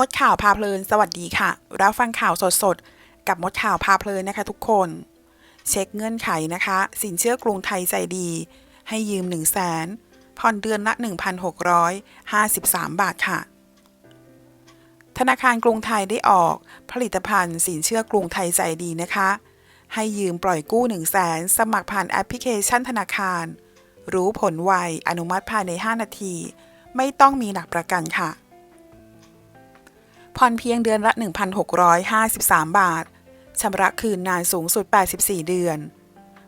มดข่าวพาเพลิน สวัสดีค่ะ รับฟังข่าวสดๆ กับมดข่าวพาเพลินนะคะทุกคน เช็คเงื่อนไขนะคะ สินเชื่อกรุงไทยใจดี ให้ยืม 1 0 0 0 0แสนผ่อนเดือนละ 1,653 บาทค่ะ ธนาคารกรุงไทยได้ออกผลิตภัณฑ์สินเชื่อกรุงไทยใจดีนะคะ ให้ยืมปล่อยกู้ 1 0 0 0 0แสนสมัครผ่านแอปพลิเคชันธนาคาร รู้ผลไวอนุมัติภายใน 5 นาที ไม่ต้องมีหลักประกันค่ะ ผ่อนเพียงเดือนละ 1,653 บาท ชำระคืนนานสูงสุด 84 เดือน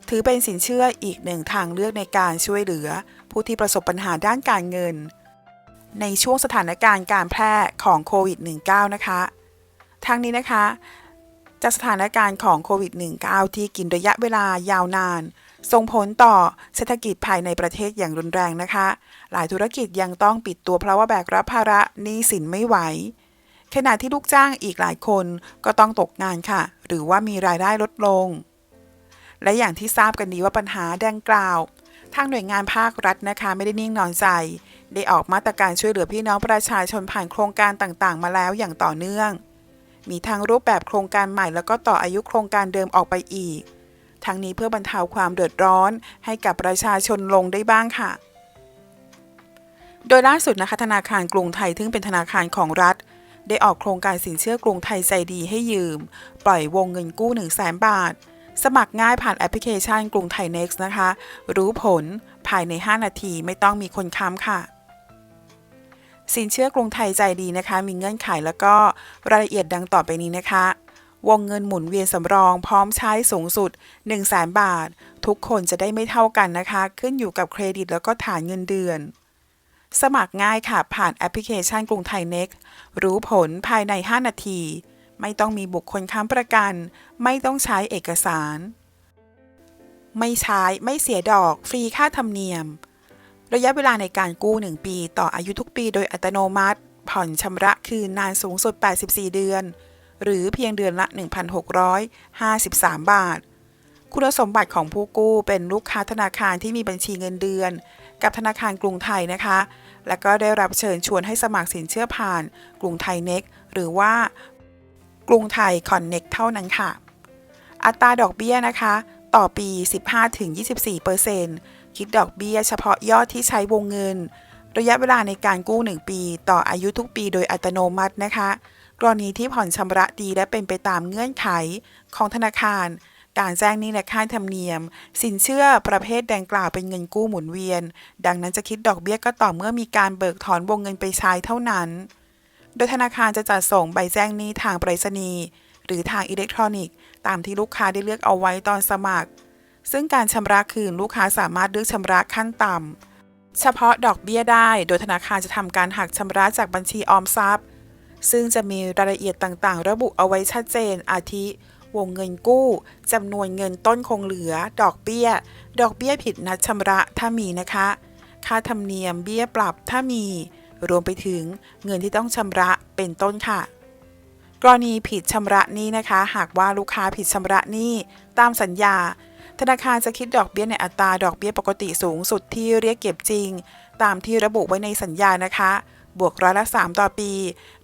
ถือเป็นสินเชื่ออีกหนึ่งทางเลือกในการช่วยเหลือ ผู้ที่ประสบปัญหาด้านการเงิน ในช่วงสถานการณ์การแพร่ของโควิด -19 นะคะ ทั้งนี้นะคะ จากสถานการณ์ของโควิด -19 ที่กินระยะเวลายาวนานส่งผลต่อเศรษฐกิจภายในประเทศอย่างรุนแรงนะคะ หลายธุรกิจยังต้องปิดตัวเพราะว่าแบกรับภาระหนี้สินไม่ไหว ขณะที่ลูกจ้างอีกหลายคนก็ต้องตกงานค่ะ หรือว่ามีรายได้ลดลง และอย่างที่ทราบกันดีว่าปัญหาดังกล่าว ทางหน่วยงานภาครัฐนะคะ ไม่ได้นิ่งนอนใจ ได้ออกมาตรการช่วยเหลือพี่น้องประชาชนผ่านโครงการต่างๆ มาแล้วอย่างต่อเนื่อง มีทั้งรูปแบบโครงการใหม่แล้วก็ต่ออายุโครงการเดิมออกไปอีก ทั้งนี้เพื่อบรรเทาความเดือดร้อนให้กับประชาชนลงได้บ้างค่ะ โดยล่าสุดนะคะธนาคารกรุงไทยซึ่งเป็นธนาคารของรัฐ ได้ออกโครงการสินเชื่อกรุงไทยใจดีให้ยืม ปล่อยวงเงินกู้ 1 0 0 0 0แบาท สมัครง่ายผ่านแอปพลิเคชันกรุงไทย Next นะคะ รู้ผลภายใน 5 นาทีไม่ต้องมีคนค้ำค่ะ สินเชื่อกรุงไทยใจดีนะคะ มีเงื่อนไขแล้วก็รายละเอียดดังต่อไปนี้นะคะ วงเงินหมุนเวียนสำรองพร้อมใช้สูงสุด 1 0 0 0 0แบาท ทุกคนจะได้ไม่เท่ากันนะคะ ขึ้นอยู่กับเครดิตแล้วก็ฐานเงินเดือน สมัครง่ายค่ะผ่านแอปพลิเคชันกรุงไทย Next รู้ผลภายใน 5 นาที ไม่ต้องมีบุคคลค้ำประกัน ไม่ต้องใช้เอกสาร ไม่ใช้ไม่เสียดอก ฟรีค่าธรรมเนียม ระยะเวลาในการกู้ 1 ปี ต่ออายุทุกปีโดยอัตโนมัติ ผ่อนชำระคืนนานสูงสุด 84 เดือน หรือเพียงเดือนละ 1,653 บาท คุณสมบัติของผู้กู้เป็นลูกค้าธนาคารที่มีบัญชีเงินเดือน กับธนาคารกรุงไทยนะคะ และก็ได้รับเชิญชวนให้สมัครสินเชื่อผ่าน กรุงไทยเน็กหรือว่ากรุงไทยคอนเน็กเท่านั้นค่ะ อัตราดอกเบี้ยนะคะ ต่อปี 15-24%คิดดอกเบี้ยเฉพาะยอดที่ใช้วงเงิน ระยะเวลาในการกู้ 1 ปี ต่ออายุทุกปีโดยอัตโนมัตินะคะ กรณีที่ผ่อนชำระดีและเป็นไปตามเงื่อนไขของธนาคาร การแจ้งหนี้และค่าธรรมเนียม สินเชื่อประเภทดังกล่าวเป็นเงินกู้หมุนเวียน ดังนั้นจะคิดดอกเบี้ยก็ต่อเมื่อมีการเบิกถอนวงเงินไปใช้เท่านั้น โดยธนาคารจะจัดส่งใบแจ้งหนี้ทางไปรษณีย์หรือทางอิเล็กทรอนิกส์ ตามที่ลูกค้าได้เลือกเอาไว้ตอนสมัคร ซึ่งการชำระคืนลูกค้าสามารถเลือกชำระขั้นต่ำเฉพาะดอกเบี้ยได้ โดยธนาคารจะทำการหักชำระจากบัญชีออมทรัพย์ ซึ่งจะมีรายละเอียดต่างๆ ระบุเอาไว้ชัดเจนอาทิ วงเงินกู้จำนวนเงินต้นคงเหลือ ดอกเบี้ย ดอกเบี้ยผิดนัดชำระถ้ามีนะคะ ค่าธรรมเนียมเบี้ยปรับถ้ามี รวมไปถึงเงินที่ต้องชำระเป็นต้นค่ะ กรณีผิดชำระนี้นะคะ หากว่าลูกค้าผิดชำระนี้ตามสัญญา ธนาคารจะคิดดอกเบี้ยในอัตราดอกเบี้ยปกติสูงสุดที่เรียกเก็บจริง ตามที่ระบุไว้ในสัญญานะคะ บวกร้อยละ 3 ต่อปี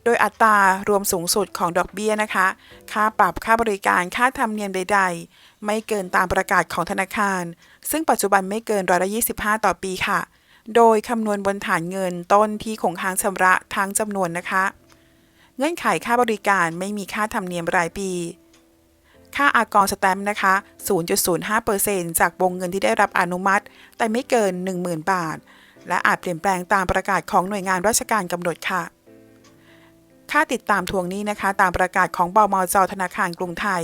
โดยอัตรารวมสูงสุดของดอกเบี้ยนะคะ ค่าปรับค่าบริการค่าธรรมเนียมใด ๆ ไม่เกินตามประกาศของธนาคาร ซึ่งปัจจุบันไม่เกินร้อยละ25 ต่อปีค่ะ โดยคำนวณบนฐานเงินต้นที่คงค้างชำระทั้งจำนวนนะคะ เงื่อนไขค่าบริการไม่มีค่าธรรมเนียมรายปีค่าอากรสแตมป์นะคะ 0.05%จากวงเงินที่ได้รับอนุมัติ แต่ไม่เกิน 10,000 บาท และอาจเปลี่ยนแปลงตามประกาศของหน่วยงานราชการกำหนดค่ะ ค่าติดตามทวงนี้นะคะ ตามประกาศของบมจธนาคารกรุงไทย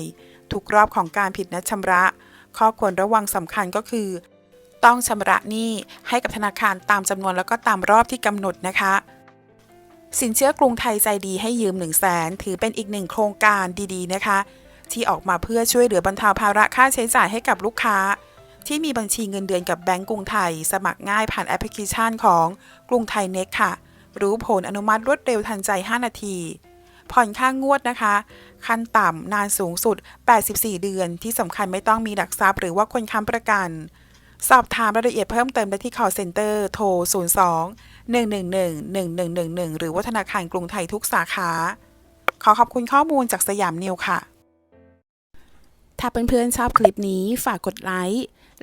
ทุกรอบของการผิดนัดชำระ ข้อควรระวังสำคัญก็คือ ต้องชำระหนี้ให้กับธนาคารตามจำนวนแล้วก็ตามรอบที่กำหนดนะคะสินเชื่อกรุงไทยใจดีให้ยืม 1 0 0 0 0แสนถือเป็นอีกหนึ่งโครงการดีๆนะคะ ที่ออกมาเพื่อช่วยเหลือบรรเทาภาระค่าใช้จ่ายให้กับลูกค้า ที่มีบัญชีเงินเดือนกับแบงก์กรุงไทย สมัครง่ายผ่านแอปพลิเคชันของกรุงไทยเน็กค่ะ รู้ผลอนุมัติรวดเร็วทันใจ 5 นาที ผ่อนค่างงวดนะคะ ขั้นต่ำนานสูงสุด 84 เดือน ที่สำคัญไม่ต้องมีหลักทรัพย์หรือว่าคนค้ำประกัน สอบถามรายละเอียดเพิ่มเติมได้ที่ call center โทร 02 111 1111 หรือว่าธนาคารกรุงไทยทุกสาขา ขอขอบคุณข้อมูลจากสยามนิวค่ะถ้าเพื่อนๆชอบคลิปนี้ฝากกดไลค์